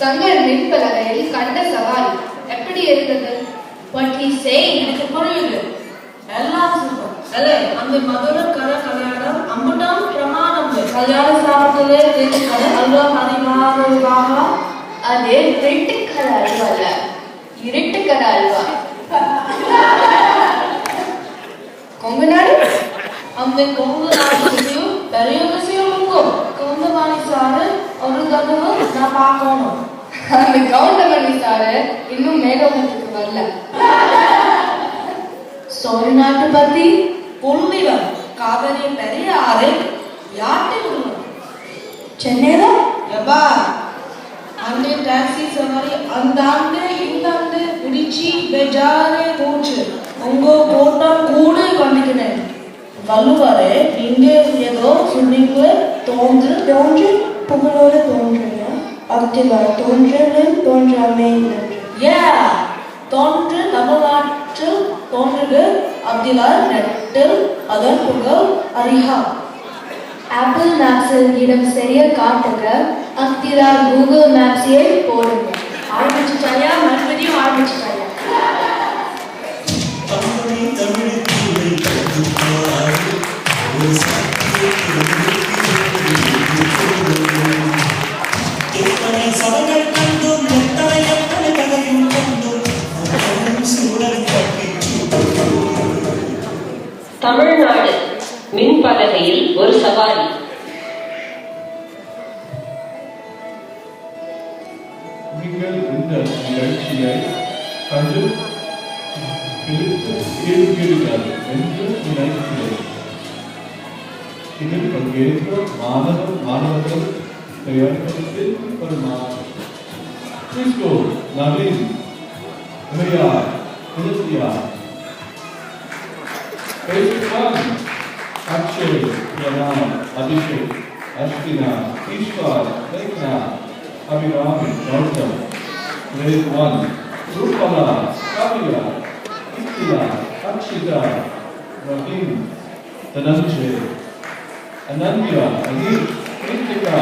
தங்கள் மின்பலகையில் கண்ட சவாரி எப்படி இருந்தது? What he saying எனக்கு புரியுது. எல்லாம் சூப்பர் அலே அந்த மதுர கர கல்யாணம் அம்புட்டம் பிரமாணம் கல்யாண சாப்பிட்டதே தெரிஞ்சுக்கல அல்வா பதினாறுவாக அது இருட்டுக்கர அல்வா அல்ல. இருட்டுக்கர அல்வா. கொங்கு நாடு? அந்த கொங்கு நாட்டுலையும் பெரிய விஷயம் உங்கும் கொங்கு மணி சாரு ஒரு தடவை நான் பார்க்கணும். அந்த கவுண்டமணி சாரு இன்னும் மேலோகத்துக்கு வரல. சோழ நாட்டு பத்தி புள்ளிவர் காவிரி பெரிய ஆறு யாட்டி சென்னையில? எப்பா அந்த டாக்ஸி சவாரி அந்த ஆண்டு இந்த ஆண்டு பிடிச்சி பெஜாரே போச்சு. உங்க கூட்டம் கூட கண்டிக்கிறேன் வள்ளுவரே நீங்க ஏதோ சொன்னீங்க தோன்று தோன்று புகழோடு தோன்றின அக்திவார் தோன்றலும் தோன்றாமை. ஏ தோன்று தமிழ்நாட்டில் தோன்றுக அப்திலார் நெட்டில் அதன் புகழ் அறிஹா ஆப்பிள் மேப்ஸில் இடம் சரியா காட்டுங்க அக்திரா கூகுள் மேப்ஸையே போடுங்க. தமிழ்நாடு மின்பலகையில் ஒரு சவாரி. நீங்கள் இந்த நிகழ்ச்சியை கண்டு பிடித்து ஈடுபடுகிறார் என்று நினைக்கிறேன். இதில் மாணவ மாணவர்கள் தயாரிப்பதற்கு ஒரு Naveen Ilakkiya Very fun. Akshay, Pranam, Abhishek, Ashkina, Ishwar, Meghna, Abhiram, Gautam. Grade 1. Rupala, Kavya, Ikila, Akshita, Rahim, Dhananjay, Anandya, Anil, Kritika,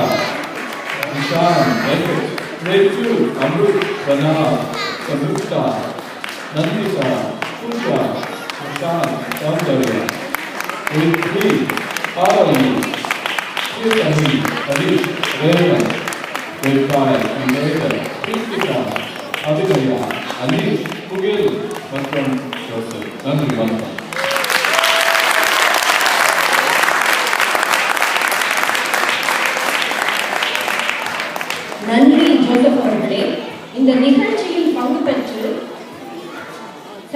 Ishan, Venkat. Grade 2. Amrut, Pranam, Samyukta, Nandita, Pooja, Nishan Soundarya grade 3 Parali Kirtani Harish Revan grade 5 America Kritika Abhidaya Anish Pugil மற்றும் Joseph நன்றி வணக்கம் நன்றி Joseph அவர்களே இந்த நிகழ்ச்சியில் பங்கு பெற்று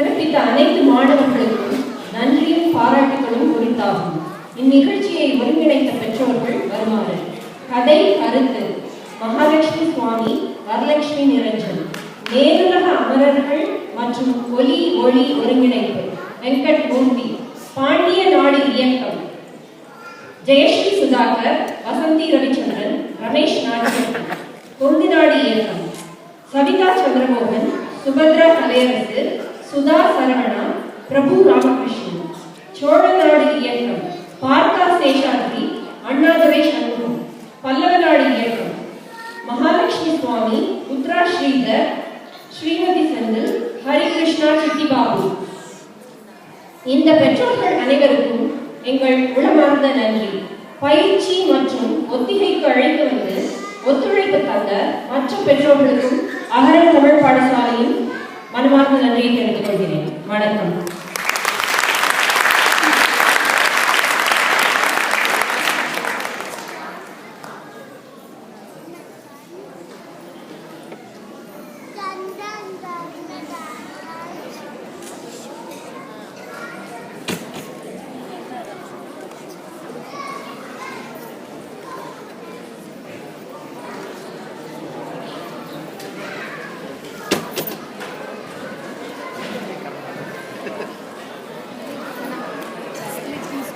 சிறப்பித்த அனைத்து மாணவர்களுக்கும் நன்றியும் பாராட்டுகளும் குறித்தாகும் இந்நிகழ்ச்சியை ஒருங்கிணைத்த பெற்றோர்கள் வருமாறு. கதை கருத்து. மகாலட்சுமி சுவாமி வரலட்சுமி நிரஞ்சன். நேருலக அமரர்கள் மற்றும் ஒலி ஒளி ஒருங்கிணைப்பு. வெங்கட் மூர்த்தி பாண்டிய நாடு இயக்கம். ஜெயஸ்ரீ சுதாகர் வசந்தி ரவிச்சந்திரன் ரமேஷ் நாகசக்தி. கொங்குநாடு இயக்கம். சவிதா சந்திரமோகன் சுபத்ரா கலையரசு சுதா சரவணா பிரபு ராமகிருஷ்ணன். சோழநாடு இயக்கம் பார்த்தா சேஷாத்ரி அண்ணாதுரை சண்முகம். பல்லவநாடு இயக்கம் மகாலட்சுமி சுவாமி உத்ரா ஸ்ரீதர் ஸ்ரீமதி செந்தில் ஹரிகிருஷ்ணா சிட்டிபாபு இந்த பெற்றோர்கள் அனைவருக்கும் எங்கள் உளமார்ந்த நன்றி. பயிற்சி மற்றும் ஒத்திகைக்கு அழைத்து வந்து ஒத்துழைப்பு தந்த மற்ற பெற்றோர்களுக்கும் அகரம் தமிழ் பாடசாலையின் மனமார்ந்த நன்றியை தெரிவித்துக் கொள்கிறேன் வணக்கம்